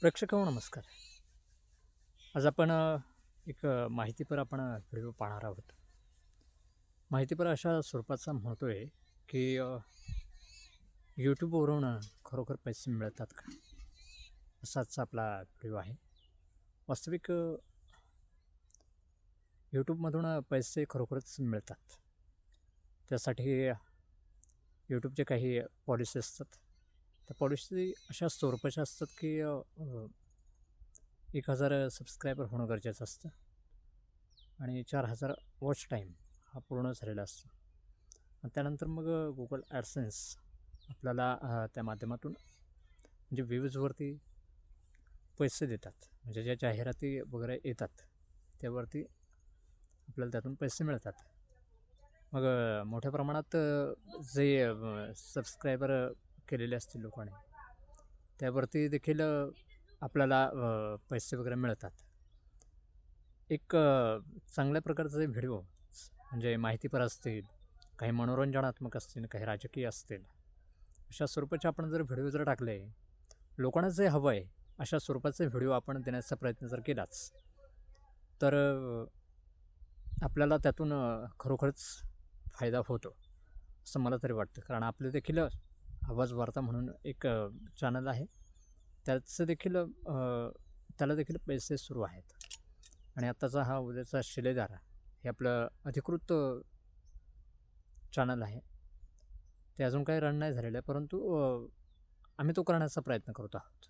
प्रेक्षक हो नमस्कार. आज आपण एक माहितीपर आपण व्हिडिओ पाहणार आहोत. माहितीपर अशा स्वरूपाचा म्हणतो आहे की यूट्यूबवरून खरोखर पैसे मिळतात का? असाच आपला व्हिडिओ आहे. वास्तविक यूट्यूबमधून पैसे खरोखरच मिळतात. त्यासाठी यूट्यूबचे काही पॉलिसी असतात. त्या पॉलिसी अशा स्वरूपाच्या असतात की एक हजार सबस्क्रायबर होणं गरजेचं असतं. आणि चार हजार वॉच टाईम हा पूर्ण झालेला असतो. आणि त्यानंतर मग गुगल ॲडसेन्स आपल्याला त्या माध्यमातून म्हणजे व्ह्यूजवरती पैसे देतात. म्हणजे ज्या जाहिराती वगैरे येतात त्यावरती आपल्याला त्यातून पैसे मिळतात. मग मोठ्या प्रमाणात जे सबस्क्रायबर केलेले असतील लोकांनी. त्यावरती देखील आपल्याला पैसे वगैरे मिळतात. एक चांगल्या प्रकारचे व्हिडिओ म्हणजे माहितीपर असतील काही मनोरंजनात्मक असतील काही राजकीय असतील अशा स्वरूपाचे आपण जर व्हिडिओ जर टाकले लोकांना जे हवं आहे अशा स्वरूपाचे व्हिडिओ आपण देण्याचा प्रयत्न जर केलाच तर आपल्याला त्यातून खरोखरच फायदा होतो असं मला तरी वाटतं. कारण आपले देखील आवाज वार्ता म्हणून एक चॅनल आहे. त्याचं देखील त्याला देखील पैसे सुरू आहेत. आणि आत्ताचा हा उद्याचा शिलेदार हे आपलं अधिकृत चॅनल आहे. ते अजून काही रन नाही झालेलं आहे परंतु आम्ही तो करण्याचा प्रयत्न करत आहोत.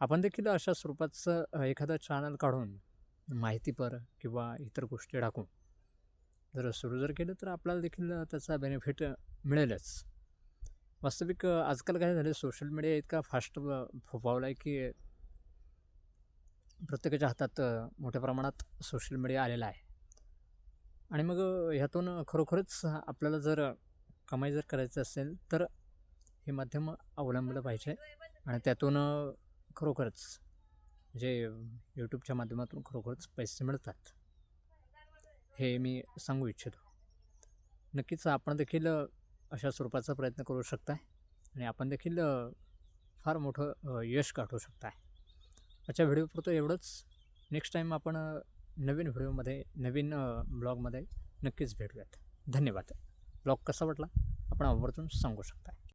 आपण देखील अशा स्वरूपाचं एखादं चॅनल काढून माहितीपर किंवा इतर गोष्टी टाकून जर सुरू जर केलं तर आपल्याला देखील त्याचा बेनिफिट मिळेलच. वास्तविक आजकाल काय झालं सोशल मीडिया इतका फास्ट फोफावला आहे की प्रत्येकाच्या हातात मोठ्या प्रमाणात सोशल मीडिया आलेला आहे. आणि मग ह्यातून खरोखरच आपल्याला जर कमाई जर करायची असेल तर हे माध्यम अवलंबलं पाहिजे आणि त्यातून खरोखरच जे यूट्यूबच्या माध्यमातून खरोखरच पैसे मिळतात हे मी सांगू इच्छितो. नक्कीच आपण देखील अशा स्वरूपाचा प्रयत्न करू शकताय आणि आपण देखील फार मोठं यश गाठू शकताय. आजच्या व्हिडिओपुरतं एवढंच. नेक्स्ट टाईम आपण नवीन व्हिडिओमध्ये नवीन ब्लॉगमध्ये नक्कीच भेटूयात. धन्यवाद. ब्लॉग कसा वाटला? आपण आवर्जून सांगू शकताय.